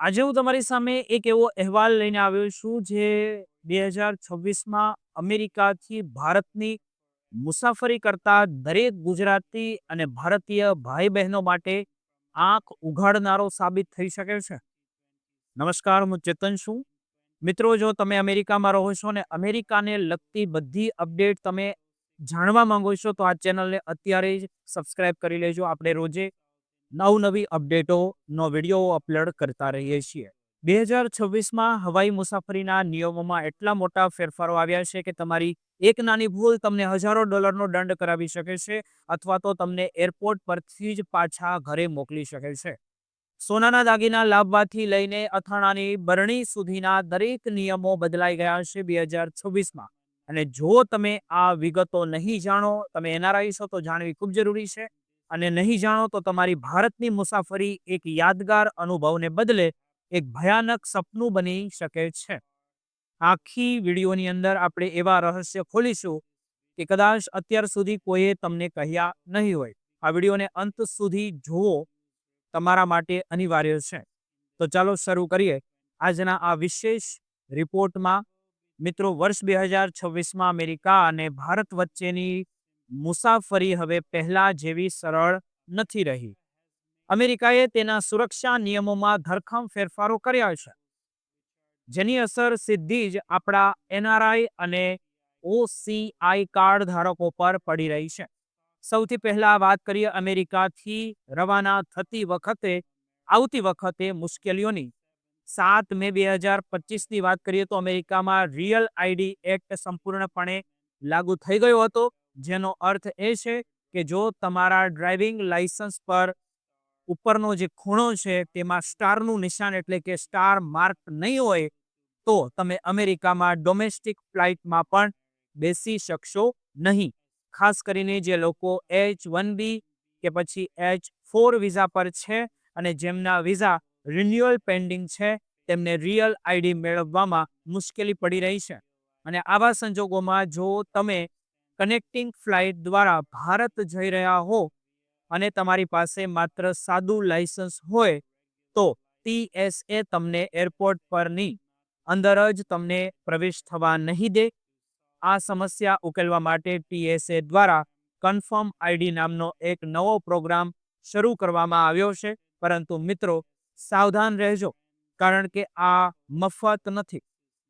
આજે હું તમારી સામે એક એવો અહેવાલ લઈને આવ્યો છું જે બે હજાર છવ્વીસમાં અમેરિકાથી ભારતની મુસાફરી કરતા દરેક ગુજરાતી અને ભારતીય ભાઈ બહેનો માટે આંખ ઉઘાડનારો સાબિત થઈ શકે છે. નમસ્કાર, હું ચેતન છું. મિત્રો, જો તમે અમેરિકામાં રહો છો ને અમેરિકાને લગતી બધી અપડેટ તમે જાણવા માંગો છો, તો આ ચેનલને અત્યારે જ સબસ્ક્રાઇબ કરી લેજો. આપણે રોજે નવનવી અપડેટોનો વીડિયો અપલોડ કરતા રહીએ છીએ. બે હજાર છવ્વીસમાં હવાઈ મુસાફરીના નિયમોમાં એટલા મોટા ફેરફારો આવ્યા છે કે તમારી એક નાની ભૂલ તમને હજારો ડોલરનો દંડ કરાવી શકે છે અથવા તો તમને એરપોર્ટ પરથી જ પાછા ઘરે મોકલી શકે છે. સોનાના દાગીના લાવવાથી લઈને અથાણાની બરણી સુધીના દરેક નિયમો બદલાઈ ગયા છે બે હજાર છવ્વીસમાં. અને જો તમે આ વિગતો નહીં જાણો, તમે એનઆરઆઈ છો તો જાણવી ખૂબ જરૂરી છે. અને નહીં જાણો તો તમારી ભારતની મુસાફરી એક યાદગાર અનુભવને બદલે એક ભયાનક સપનું બની શકે છે. આખી વિડીયોની અંદર આપણે એવા રહસ્ય ખોલીશું કે કદાચ અત્યાર સુધી કોઈએ તમને કહ્યા નહીં હોય. આ વિડીયોને અંત સુધી જુઓ. તમારા માટે અનિવાર્ય છે. તો ચાલો શરૂ કરીએ. આજના આ વિશેષ રિપોર્ટમાં મિત્રો વર્ષ બે હજાર છવ્વીસમાં અમેરિકા અને ભારત વચ્ચેની મુસાફરી હવે પહેલા જેવી સરળ નથી રહી. અમેરિકાએ તેના સુરક્ષા નિયમોમાં ધરખમ ફેરફારો કર્યા છે. જેની અસર સીધી જ આપણા એનઆરઆઈ અને ઓસીઆઈ કાર્ડ ધારકો પર પડી રહી છે. સૌથી પહેલા વાત કરીએ અમેરિકાથી રવાના થતી વખતે, આવતી વખતે મુશ્કેલીઓની. સાત મે બે હજાર પચીસની વાત કરીએ તો અમેરિકામાં રિયલ આઈડી એક્ટ સંપૂર્ણપણે લાગુ થઈ ગયો હતો. જેનો અર્થ એ છે કે જો તમારા ડ્રાઇવિંગ લાયસન્સ પર ઉપરનો જે ખૂણો છે તેમાં સ્ટારનું નિશાન એટલે કે સ્ટાર માર્ક નહીં હોય, તો તમે અમેરિકામાં ડોમેસ્ટિક ફ્લાઇટમાં પણ બેસી શકશો નહીં. ખાસ કરીને જે લોકો એચ વન બી કે પછી એચ ફોર વિઝા પર છે અને જેમના વિઝા રિન્યુઅલ પેન્ડિંગ છે, તેમને રિયલ આઈડી મેળવવામાં મુશ્કેલી પડી રહી છે. અને આવા સંજોગોમાં જો તમે કનેક્ટિંગ ફ્લાઇટ દ્વારા ભારત જઈ રહ્યા હો અને તમારી પાસે માત્ર સાદું લાયસન્સ હોય તો ટીએસએ તમને એરપોર્ટ પરની અંદર જ તમને પ્રવેશ થવા નહીં દે. આ સમસ્યા ઉકેલવા માટે ટીએસએ દ્વારા કન્ફર્મ આઈડી નામનો એક નવો પ્રોગ્રામ શરૂ કરવામાં આવ્યો છે. પરંતુ મિત્રો, સાવધાન રહેજો, કારણ કે આ મફત નથી.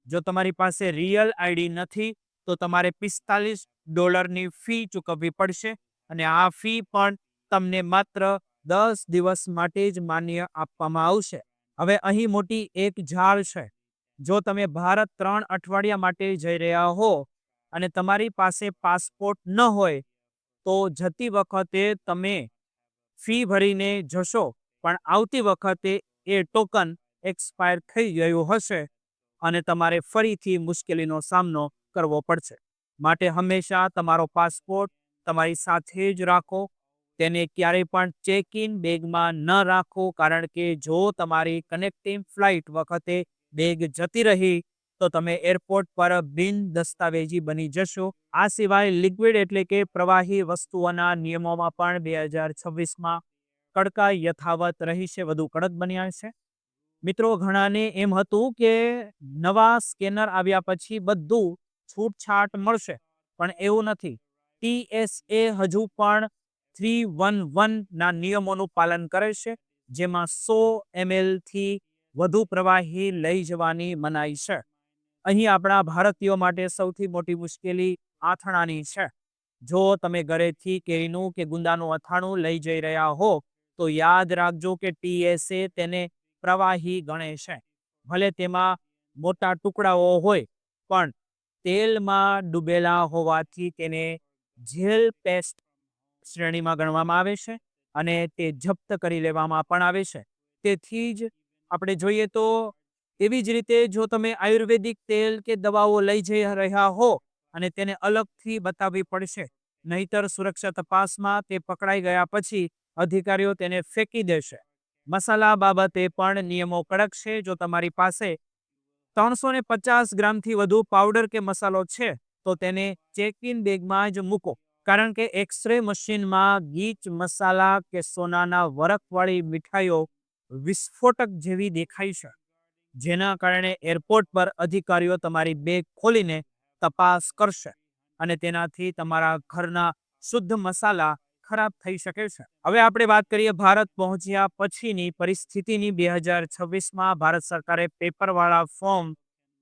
જો તમારી પાસે રિયલ આઈડી નથી, તો તમારે પિસ્તાલીસ ડોલરની ફી ચૂકવવી પડશે અને આ ફી પણ તમને માત્ર દસ દિવસ માટે જ માન્ય આપવામાં આવશે. હવે અહીં મોટી એક ઝાડ છે. જો તમે ભારત ત્રણ અઠવાડિયા માટે જઈ રહ્યા હો અને તમારી પાસે પાસપોર્ટ ન હોય, તો જતી વખતે તમે ફી ભરીને જશો, પણ આવતી વખતે એ ટોકન એક્સપાયર થઈ ગયું હશે અને તમારે ફરીથી મુશ્કેલીનો સામનો કરવો પડશે. માટે હંમેશા તમારો પાસપોર્ટ તમારી સાથે જ રાખો. તેને ક્યારેય પણ ચેક ઇન બેગમાં ન રાખો, કારણ કે જો તમારી કનેક્ટિંગ ફ્લાઇટ વખતે બેગ જતી રહી, તો તમે એરપોર્ટ પર બિન દસ્તાવેજી બની જશો. આ સિવાય લિક્વિડ એટલે કે પ્રવાહી વસ્તુઓના નિયમોમાં પણ બે હજાર છવ્વીસમાં કડકા યથાવત રહી છે વધુ કડક બન્યા છે મિત્રો, ઘણાને એમ હતું કે નવા સ્કેનર આવ્યા પછી બધું છૂટછાટ મળશે, પણ એવું નથી. ટીએસએ હજુ પણ થ્રી વન વનના નિયમોનું પાલન કરે છે, જેમાં સો એમએલથી વધુ પ્રવાહી લઈ જવાની મનાઈ છે. અહીં આપણા ભારતીયો માટે સૌથી મોટી મુશ્કેલી આથણાની છે. જો તમે ઘરેથી કેરીનું કે ગુંદાનું અથાણું લઈ જઈ રહ્યા હો, તો યાદ રાખજો કે ટીએસએ તેને પ્રવાહી ગણે છે. ભલે તેમાં મોટા ટુકડાઓ હોય, પણ તેલમાં ડૂબેલા હોવાથી તેને જેલ પેસ્ટ શ્રેણીમાં ગણવામાં આવે છે અને તે જપ્ત કરી લેવામાં પણ આવે છે. તેથી જ આપણે જોઈએ તો એવી જ રીતે જો તમે આયુર્વેદિક તેલ કે દવાઓ લઈ જઈ રહ્યા હો અને તેને અલગથી બતાવવી પડશે, નહીતર સુરક્ષા તપાસમાં તે પકડાઈ ગયા પછી અધિકારીઓ તેને ફેંકી દેશે. મસાલા બાબતે પણ નિયમો કડક છે. જો તમારી પાસે ત્રણસો ને પચાસ ગ્રામથી વધુ પાવડર કે મસાલો છે, તો તેને ચેક ઇન બેગમાં જ મૂકો. કારણ કે એક્સરે મશીનમાં ગીચ, મસાલા કે સોનાના વરખવાળી મીઠાઈઓ વિસ્ફોટક જેવી દેખાય છે. જેના કારણે એરપોર્ટ પર અધિકારીઓ તમારી બેગ ખોલીને તપાસ કરશે અને તેનાથી તમારા ઘરના શુદ્ધ મસાલા ખરાબ થઈ શકે છે. હવે આપણે વાત કરીએ ભારત પહોંચ્યા પછીની પરિસ્થિતિની. બે હજાર છવ્વીસમાં ભારત સરકારે પેપરવાળા ફોર્મ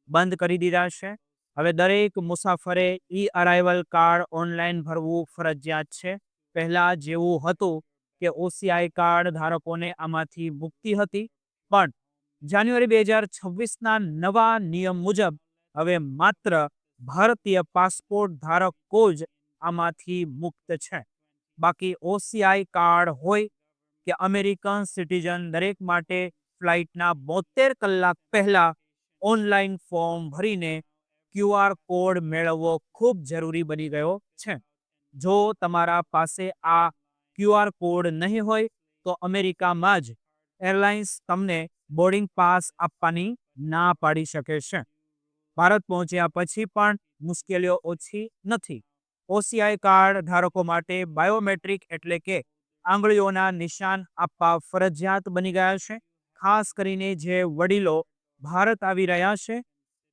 બંધ કરી દીધા છે. હવે દરેક મુસાફરે ઈ અરાઇવલ કાર્ડ ઓનલાઈન ભરવું ફરજિયાત છે. પહેલા જેવું હતું કે ઓસીઆઈ કાર્ડ ધારકોને આમાંથી મુક્તિ હતી. પણ જાન્યુઆરી બે હજાર છવ્વીસના નવા નિયમ મુજબ હવે માત્ર ભારતીય પાસપોર્ટ ધારકો જ આમાંથી મુક્ત છે. બાકી ઓસીઆઈ કાર્ડ હોય કે અમેરિકન સિટીઝન દરેક માટે ફ્લાઇટના બોતેર કલાક પહેલા ઓનલાઈન ફોર્મ ભરીને ક્યુઆર કોડ મેળવવો ખૂબ જરૂરી બની ગયો છે. જો તમારા પાસે આ ક્યુઆર કોડ નહીં હોય તો અમેરિકામાં જ એરલાઇન્સ તમને બોર્ડિંગ પાસ આપવાની ના પાડી શકે છે. ભારત પહોંચ્યા પછી પણ મુશ્કેલીઓ ઓછી નથી. ઓસીઆઈ કાર્ડ ધારકો માટે બાયોમેટ્રિક એટલે કે આંગળીઓના નિશાન આપવા ફરજિયાત બની ગયા છે. ખાસ કરીને જે વડીલો ભારત આવી રહ્યા છે,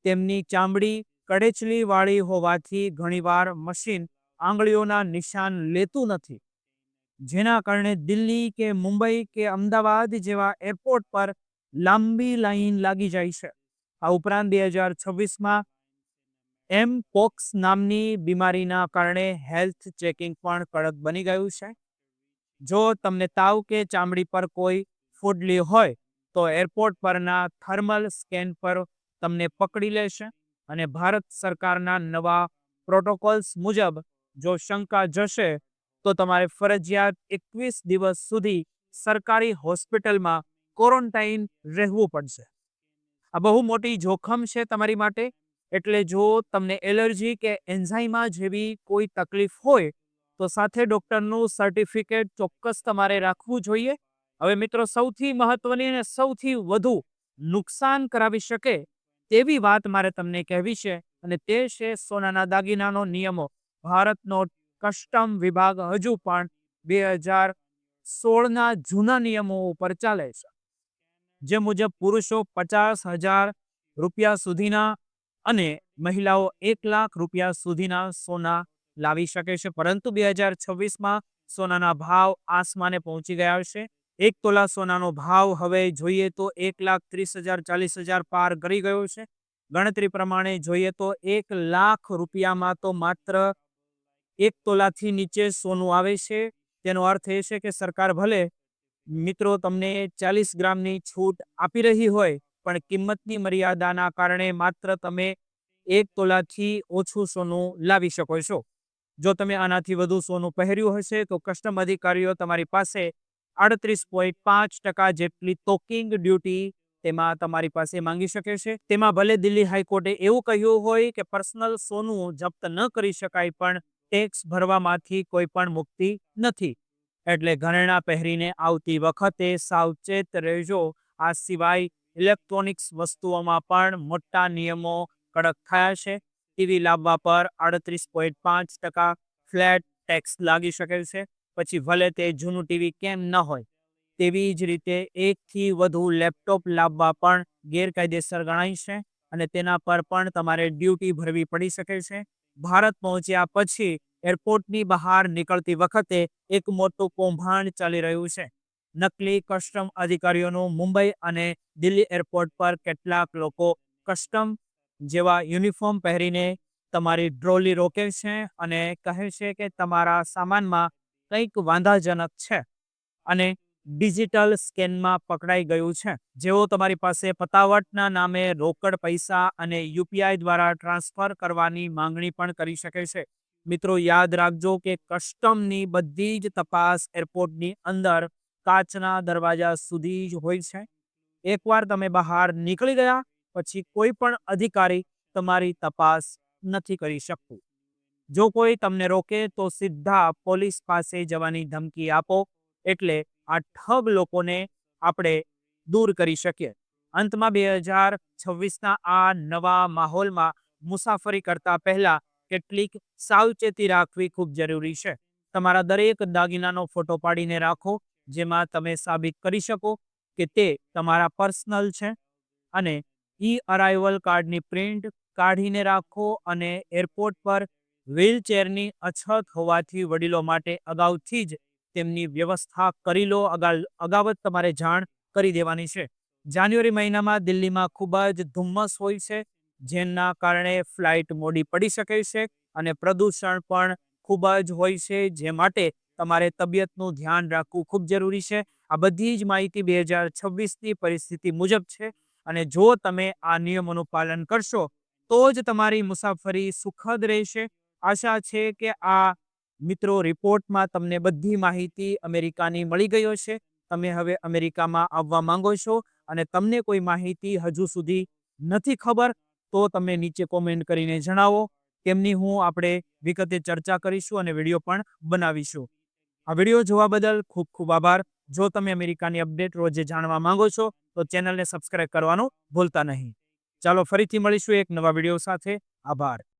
તેમની ચામડી કડેચલીવાળી હોવાથી ઘણીવાર મશીન આંગળીઓના નિશાન લેતું નથી. જેના કારણે દિલ્હી કે મુંબઈ કે અમદાવાદ જેવા એરપોર્ટ પર લાંબી લાઈન લાગી જાય છે. આ ઉપરાંત બે હજાર છવ્વીસમાં એમ પોક્સ નામની બીમારીના કારણે હેલ્થ ચેકિંગ પણ કડક બની ગયું છે. જો તમને તાવ કે ચામડી પર કોઈ ફૂડલી હોય, તો એરપોર્ટ પરના થર્મલ સ્કેન પર તમને પકડી લેશે અને ભારત સરકારના નવા પ્રોટોકોલ્સ મુજબ જો શંકા જશે, તો તમારે ફરજિયાત એકવીસ દિવસ સુધી સરકારી હોસ્પિટલમાં ક્વોરન્ટાઇન રહેવું પડશે. આ બહુ મોટી જોખમ છે તમારી માટે? એટલે જો તમને એલર્જી કે એન્ઝાઇમા જેવી કોઈ તકલીફ હોય, તો સાથે ડૉક્ટરનું સર્ટિફિકેટ ચોક્કસ તમારે રાખવું જોઈએ. હવે મિત્રો, સૌથી મહત્વની અને સૌથી વધુ નુકસાન કરાવી શકે તેવી વાત મારે તમને કહેવી છે, અને તે છે સોનાના દાગીનાનો નિયમો. ભારતનો કસ્ટમ વિભાગ હજુ પણ બે હજાર સોળના જૂના નિયમો ઉપર ચાલે છે. જે મુજબ પુરુષો પચાસ હજાર રૂપિયા સુધીના અને મહિલાઓ એક લાખ રૂપિયા સુધીના સોના લાવી શકે છે. પરંતુ બે હજાર છવ્વીસમાં સોનાના ભાવ આસમાને પહોંચી ગયા છે. એક તોલા સોનાનો ભાવ હવે જોઈએ તો એક લાખ ત્રીસ હજાર, ચાલીસ હજાર પાર કરી ગયો છે. ગણતરી પ્રમાણે જોઈએ તો એક લાખ રૂપિયામાં તો માત્ર એક તોલાથી નીચે સોનું આવે છે. તેનો અર્થ એ છે કે સરકાર ભલે મિત્રો તમને ચાલીસ ગ્રામની છૂટ આપી રહી હોય પણ કિંમતની મર્યાદાના કારણે માત્ર તમે એક તોલાથી ઓછું સોનું લાવી શકો છો. જો તમે આનાથી વધુ સોનું પહેર્યું હશે, તો કસ્ટમ અધિકારીઓ તમારી પાસે આડત્રીસ પોઈન્ટ પાંચ ટકા જેટલી ટોકિંગ ડ્યુટી તેમાં તમારી પાસે માંગી શકે છે. તેમાં ભલે દિલ્હી હાઈકોર્ટે એવું કહ્યું હોય કે પર્સનલ સોનું જપ્ત ન કરી શકાય, પણ ટેક્સ ભરવામાંથી કોઈ પણ મુક્તિ નથી. એટલે ઘરેણા પહેરીને આવતી વખતે સાવચેત રહેજો. આ સિવાય ઇલેક્ટ્રોનિક્સ વસ્તુઓમાં પણ મોટા નિયમો કડક થયા છે. ટીવી લાવવા પર આડત્રીસ પોઈન્ટ પાંચ ટકા ફ્લેટ ટેક્સ લાગી શકે છે. પછી ભલે તે જૂનું ટીવી કેમ ન હોય, તેવી જ રીતે એકથી વધુ લેપટોપ લાવવા પણ ગેરકાયદેસર ગણાય છે અને તેના પર પણ તમારે ડ્યુટી ભરવી પડી શકે છે. ભારત પહોંચ્યા પછી એરપોર્ટની બહાર નીકળતી વખતે એક મોટું કૌભાંડ ચાલી રહ્યું છે. નકલી કસ્ટમ અધિકારીઓનું મુંબઈ અને દિલ્હી એરપોર્ટ પર કેટલાક લોકો કસ્ટમ જેવા યુનિફોર્મ પહેરીને તમારી ટ્રોલી રોકે છે અને કહે છે કે તમારા સામાનમાં કંઈક વાંધાજનક છે અને ડિજિટલ સ્કેનમાં પકડાઈ ગયું છે. જેઓ તમારી પાસે પતાવટના નામે રોકડ પૈસા અને યુપીઆઈ દ્વારા ટ્રાન્સફર કરવાની માંગણી પણ કરી શકે છે. મિત્રો, યાદ રાખજો કે કસ્ટમની બધી જ તપાસ એરપોર્ટની અંદર કાચના દરવાજા સુધી જ હોય છે. એકવાર તમે બહાર નીકળી ગયા, પછી કોઈ પણ અધિકારી તમારી તપાસ નથી કરી શકતું. જો કોઈ તમને રોકે, તો સીધા પોલીસ પાસે જવાની ધમકી આપો, એટલે આ ઠગ લોકોને આપણે દૂર કરી શકીએ. અંતમાં બે હજાર છવ્વીસના આ નવા માહોલમાં મુસાફરી કરતા પહેલા કેટલીક સાવચેતી રાખવી ખૂબ જરૂરી છે. તમારા દરેક દાગીનાનો ફોટો પાડીને રાખો જેમાં તમે સાબિત કરી શકો કે તે તમારા પર્સનલ છે અને ઈ અરાઇવલ કાર્ડની પ્રિન્ટ કાઢીને રાખો અને એરપોર્ટ પર વ્હીલચેરની અછત હોવાથી વડીલો માટે અગાઉથી જ તેમની વ્યવસ્થા કરી લો. અગાઉ જ તમારે જાણ કરી દેવાની છે. જાન્યુઆરી મહિનામાં દિલ્હીમાં ખૂબ જ ધુમ્મસ હોય છે, જેના કારણે ફ્લાઇટ મોડી પડી શકે છે અને પ્રદૂષણ પણ ખૂબ જ હોય છે, જે માટે તમારે તબિયતનું ધ્યાન રાખવું ખૂબ જરૂરી છે. આ બધી જ માહિતી બે હજાર છવ્વીસની પરિસ્થિતિ મુજબ છે અને જો તમે આ નિયમોનું પાલન કરશો, તો જ તમારી મુસાફરી સુખદ રહેશે. આશા છે કે આ મિત્રો રિપોર્ટમાં તમને બધી માહિતી અમેરિકાની મળી ગયો છે તમે હવે અમેરિકામાં આવવા માંગો છો અને તમને કોઈ માહિતી હજુ સુધી નથી ખબર, તો તમે નીચે કોમેન્ટ કરીને જણાવો. તેમની હું આપણે વિગતે ચર્ચા કરીશું અને વીડિયો પણ બનાવીશું. આ વીડિયો જોવા બદલ ખૂબ ખૂબ આભાર. જો તમે અમેરિકાની અપડેટ રોજે જાણવા માંગો છો, તો ચેનલને સબસ્ક્રાઇબ કરવાનું ભૂલતા નહીં. ચાલો ફરીથી મળીશું એક નવા વીડિયો સાથે. આભાર.